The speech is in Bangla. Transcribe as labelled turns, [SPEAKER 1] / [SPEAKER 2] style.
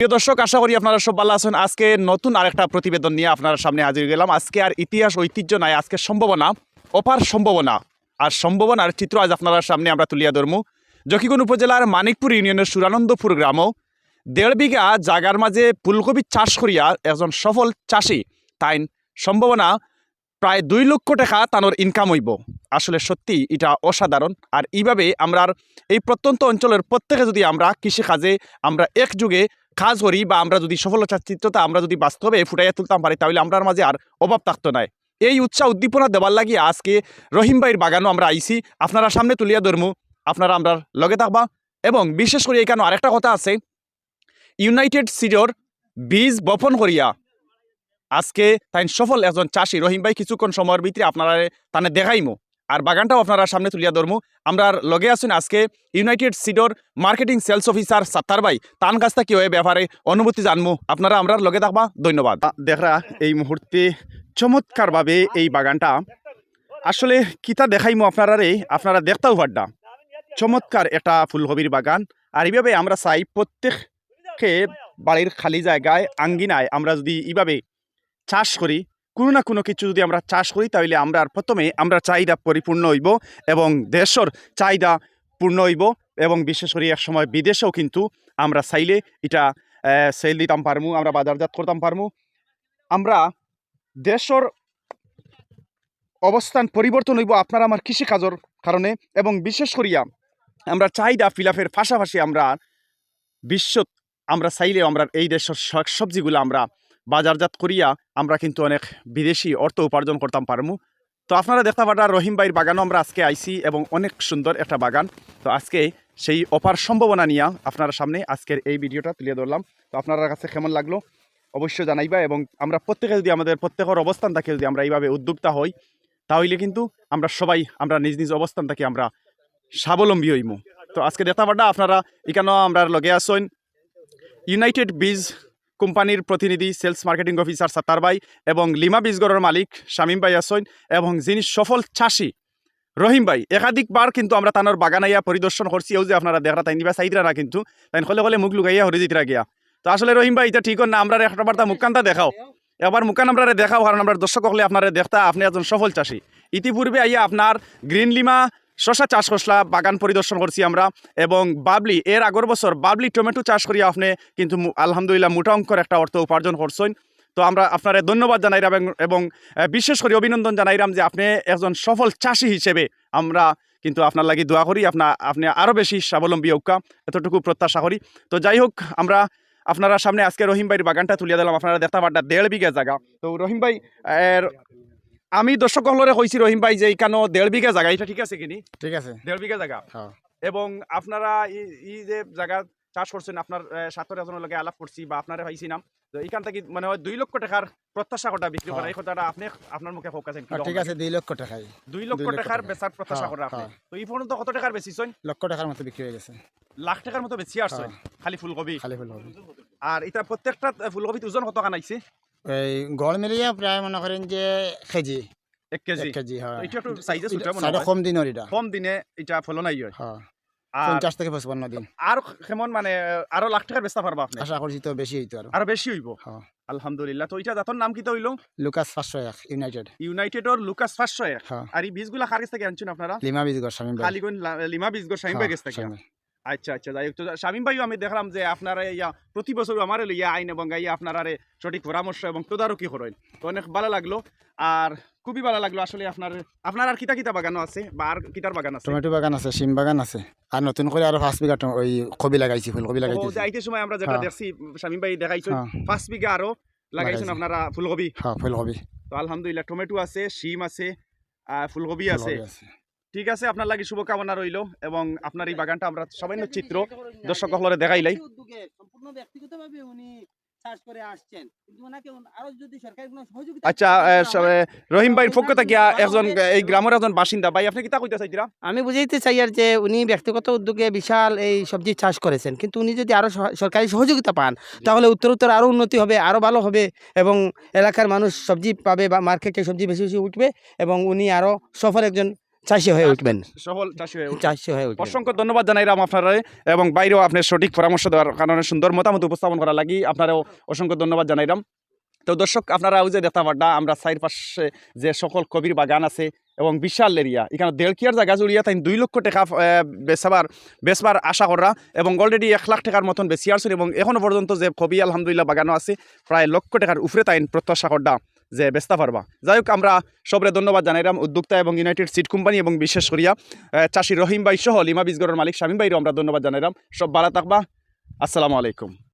[SPEAKER 1] প্রিয় দর্শক, আশা করি আপনারা সব ভালো আছেন। আজকে নতুন আরেকটা প্রতিবেদন নিয়ে আপনার সামনে হাজির গেলাম। আজকে আর ইতিহাস, ঐতিহ্য নাই, আজকে সম্ভাবনা, অপার সম্ভাবনা। আর সম্ভাবনার চিত্র আজ আপনার সামনে আমরা তুলিয়া ধরমু। জকিগুন উপজেলার মানিকপুর ইউনিয়নের সুরানন্দপুর গ্রামও দেড় বিঘা জাগার মাঝে ফুলকপি চাষ করিয়া একজন সফল চাষি, তাই সম্ভাবনা প্রায় দুই লক্ষ টাকা তানোর ইনকাম হইব। আসলে সত্যি এটা অসাধারণ। আর এইভাবে আমরা এই প্রত্যন্ত অঞ্চলের প্রত্যেকে যদি আমরা কৃষিকাজে আমরা একযুগে কাজ করি বা আমরা যদি সফলতা চিত্রতা আমরা যদি বাস্তবে ফুটাইয়া তুলতাম পারি, তাহলে আমরার মাঝে আর অভাব থাকতো নাই। এই উৎসাহ উদ্দীপনা দেওয়ার লাগিয়ে আজকে রহিম ভাইয়ের বাগানও আমরা আইছি। আপনারা সামনে তুলিয়া ধরমু, আপনারা আমরা লগে থাকবা। এবং বিশেষ করে এখানে আরেকটা কথা আছে, ইউনাইটেড সিডর বীজ বপন করিয়া আজকে তাই সফল একজন চাষি রহিম ভাই কিছুক্ষণ সময়ের ভিতরে আপনারা তানে দেখাইমু। আর বাগানটাও আপনারা সামনে তুলিয়া ধরমু। আমরা লগে আসুন আজকে ইউনাইটেড সিডর মার্কেটিং সেলস অফিসার সাত্তার ভাই। তান কাছ থেকে ওই ব্যাপারে অনুভূতি জানমু। আপনারা আমরা লগে থাকবা। ধন্যবাদ। দেখরা, এই মুহূর্তে চমৎকারভাবে এই বাগানটা। আসলে কিতা দেখাইমু আপনারারে, আপনারা দেখতাও পাড্ডা চমৎকার এটা ফুলকবির বাগান। আর এইভাবে আমরা চাই প্রত্যেককে বাড়ির খালি জায়গায়, আঙ্গিনায় আমরা যদি এইভাবে চাষ করি কোনো না কোনো কিছু যদি আমরা চাষ করি, তাহলে আমরা আর প্রথমে আমরা চাহিদা পরিপূর্ণ হইব এবং দেশের চাহিদা পূর্ণ হইব এবং বিশেষ করে এক সময় বিদেশেও কিন্তু আমরা চাইলে এটা সেল দিতাম পারমু, আমরা বাজারজাত করতাম পারমু। আমরা দেশের অবস্থান পরিবর্তন হইব আপনার আমার কৃষিকাজের কারণে এবং বিশেষ করিয়া আমরা চাহিদা ফিলাফের পাশাপাশি আমরা বিশ্বত আমরা চাইলেও আমরা এই দেশের শাক সবজিগুলো আমরা বাজারজাত করিয়া আমরা কিন্তু অনেক বিদেশি অর্থ উপার্জন করতাম পারমু। তো আপনারা দেখতে পাটা রহিম ভাইয়ের বাগানও আমরা আজকে আইছি এবং অনেক সুন্দর একটা বাগান। তো আজকে সেই অপার সম্ভাবনা নিয়ে আপনার সামনে আজকের এই ভিডিওটা তুলে ধরলাম। তো আপনার কাছে কেমন লাগল অবশ্যই জানাইবা এবং আমরা প্রত্যেকে যদি আমাদের প্রত্যেকের অবস্থান থাকে যদি আমরা এইভাবে উদ্যোক্তা হই, তাহলে কিন্তু আমরা সবাই আমরা নিজ নিজ অবস্থান থেকে আমরা স্বাবলম্বী হইমু। তো আজকে দেখতে পাটা আপনারা এখানেও আমরা লগে আসেন ইউনাইটেড বীজ কোম্পানির প্রতিনিধি সেলস মার্কেটিং অফিসার সাত্তার ভাই এবং লিমা বীজগড়ের মালিক শামীম ভাই আসেন এবং যিনি সফল চাষি, রহিম ভাই। একাধিকবার কিন্তু আমরা তানোর বাগানাইয়া পরিদর্শন করছি। এও যে আপনারা দেখা তাই নিবা চাইদরা না কিন্তু, তাই হলে হলে মুখ লুকাইয়া হরে জিতরা গিয়া। তো আসলে রহিম ভাই, এটা ঠিক না আমরা একটা বার্তা মুখানটা দেখাও। এবার মুখান আমরা দেখাও, কারণ আমরা দর্শক হলে আপনারা দেখতা আপনি একজন সফল চাষি। ইতিপূর্বে আইয়া আপনার গ্রিন লিমা শশা চাষ করসলা বাগান পরিদর্শন করছি আমরা এবং বাবলি, এর আগর বছর বাবলি টমেটো চাষ করি আপনি কিন্তু আলহামদুলিল্লাহ মোটা অঙ্কর একটা অর্থ উপার্জন করছেন। তো আমরা আপনার ধন্যবাদ জানাইলাম এবং- এবং বিশেষ করে অভিনন্দন জানাইলাম যে আপনি একজন সফল চাষি হিসেবে আমরা কিন্তু আপনার লাগি দোয়া করি। আপনার আপনি আরও বেশি স্বাবলম্বী হোক এতটুকু প্রত্যাশা করি। তো যাই হোক, আমরা আপনারা সামনে আজকে রহিম ভাইয়ের বাগানটা তুলিয়ে দিলাম। আপনারা দেখতে পারটা দেড় বিঘা জায়গা। তো রহিম ভাই, এর আমি দর্শক হলরে কইছি রহিম ভাই যে এইখানো দেড় বিঘা জায়গা এটা ঠিক আছে কিনি
[SPEAKER 2] ঠিক আছে।
[SPEAKER 1] দেড় বিঘা জায়গা
[SPEAKER 2] হ্যাঁ
[SPEAKER 1] এবং আপনারা ই- যে জায়গা চাষ করছেন আপনার সাতর এজনের লগে আলাপ করছি বা আপনারা পাইছি নাম তো এইখান থেকে মানে দুই লক্ষ টাকার প্রত্যাশা করা বিক্রি করা। এই কথাটা আপনি আপনার মুখে ফোকাসেন
[SPEAKER 2] আর ঠিক আছে দুই লক্ষ টাকাই।
[SPEAKER 1] দুই লক্ষ টাকার বেচার প্রত্যাশা করা আপনি। তো এই পর্যন্ত কত টাকার বেচিছেন
[SPEAKER 2] লক্ষ টাকার মতো বিক্রি হয়ে গেছে।
[SPEAKER 1] লাখ টাকার মতো বেশি আসছেন খালি ফুলকপি
[SPEAKER 2] খালি ফুল হবে
[SPEAKER 1] আর এটা প্রত্যেকটা ফুলকপিতে ওজন কত খান আইছে?
[SPEAKER 2] এই গড় মিলিয়ে প্রায় মনে করেন যে কেজি।
[SPEAKER 1] এক কেজি।
[SPEAKER 2] এক কেজি হয়।
[SPEAKER 1] এটা একটু সাইজে ছোট মনে হয়।
[SPEAKER 2] কম দিনের এটা।
[SPEAKER 1] কম দিনে এটা ফলন আই হয়।
[SPEAKER 2] হ্যাঁ পঞ্চাশ থেকে পঁচপান্ন দিন।
[SPEAKER 1] আর কেমন মানে আরও লাখ টাকার বেচতে পারবা আপনি?
[SPEAKER 2] আশা করছি তো বেশি হইতো আর
[SPEAKER 1] আরও বেশি হইব?
[SPEAKER 2] হ্যাঁ।
[SPEAKER 1] আলহামদুলিল্লাহ। তো এটা জাতর নাম কি তো হইল
[SPEAKER 2] লুকাস পাঁচশো এক ইউনাইটেড।
[SPEAKER 1] ইউনাইটেডর লুকাস পাঁচশো এক আর এই বীজগুলা কার কাছ থেকে আনছেন আপনারা
[SPEAKER 2] লিমা বীজগড় স্বামী
[SPEAKER 1] লিমা বীজগর শাহিম ভাই কাছ থেকে। আচ্ছা আচ্ছা যাই হোক। তো শামিম ভাইও আমি দেখলাম যে আপনারা ইয়া প্রতি বছর আমার ইয়া আইন এবং ইয়া আপনারা সঠিক পরামর্শ এবং তদারকি করেন। তো অনেক ভালো লাগল। আর খুবই ভালো লাগল আসলে আপনার আপনার আর কিতা কিতা বাগানও আছে? বা আর কিতার বাগান আছে?
[SPEAKER 2] টমেটো বাগান আছে শিম বাগান আছে। আর নতুন করে আরও পাঁচ বিঘা ওই কবি লাগাইছি ফুলকবি লাগাইছি
[SPEAKER 1] যে আইতে সময় আমরা যেটা
[SPEAKER 2] হ্যাঁ।
[SPEAKER 1] দেখছি শামিম ভাই দেখাইছেন
[SPEAKER 2] হ্যাঁ।
[SPEAKER 1] পাঁচ বিঘা আরও লাগাইছেন
[SPEAKER 2] লাগাইছি।
[SPEAKER 1] আপনারা ফুলকপি
[SPEAKER 2] হ্যাঁ ফুলকবি।
[SPEAKER 1] তো আলহামদুলিল্লাহ টমেটো আছে শিম আছে আর
[SPEAKER 2] ফুলকবি আছে।
[SPEAKER 1] ঠিক আছে আপনার লাগি শুভকামনা রইল এবং আপনার এই বাগানটা আমরা সামান্য চিত্র দর্শক হলরে দেখাইলাই
[SPEAKER 3] সম্পূর্ণ ব্যক্তিগতভাবে উনি চাষ করে আসছেন। কিন্তু ওনাকে আরও যদি সরকারি কোনো সহযোগিতা
[SPEAKER 1] আচ্ছা রহিম ভাই পক্ষ থেকে
[SPEAKER 3] ভালো
[SPEAKER 1] একজন এই গ্রামের একজন বাসিন্দা। ভাই আপনি কিতা কইতে চাইছিরা
[SPEAKER 3] আমি বুঝাইতে চাই আর যে উনি ব্যক্তিগত উদ্যোগে বিশাল এই সবজি চাষ করেছেন। কিন্তু উনি যদি আরও সরকারি সহযোগিতা পান তাহলে উত্তর উত্তর আরও উন্নতি হবে আরও ভালো হবে এবং এলাকার মানুষ সবজি পাবে বা মার্কেটে সবজি বেশি বেশি উঠবে এবং উনি আরও সফল একজন চাষি হয়ে উঠবেন।
[SPEAKER 1] সফল চাষি হয়ে
[SPEAKER 3] চাষি হয়ে উঠবেন।
[SPEAKER 1] অসংখ্য ধন্যবাদ জানাইলাম আপনারা এবং বাইরেও আপনার সঠিক পরামর্শ দেওয়ার কারণে সুন্দর মতামত উপস্থাপন করা লাগি আপনারাও অসংখ্য ধন্যবাদ জানাইলাম তো দর্শক আপনারা ওই যে দেখতে পারডা আমরা চার পাশে যে সকল কবির বাগান আছে এবং বিশাল এরিয়া এখানে দেড় কিয়ার জায়গা জুড়িয়া তাই দুই লক্ষ টাকা আহ, বেচবার বেচবার আশা করা এবং অলরেডি এক লাখ টাকার মতন বেশি আসছেন এবং এখনও পর্যন্ত যে কবি আলহামদুলিল্লাহ বাগানও আছে প্রায় লক্ষ টাকার উপরে তাই প্রত্যাশা করডা যে বেচতে পারবা যাই হোক আমরা সবরে ধন্যবাদ জানাইলাম উদ্যোক্তা এবং ইউনাইটেড সিড কোম্পানি এবং বিশেষ করিয়া চাষি রহিম ভাই সহ লিমা বিজগড়ের মালিক স্বামী ভাইরও আমরা ধন্যবাদ জানাইলাম সব ভালো থাকবা। আসসালামু আলাইকুম।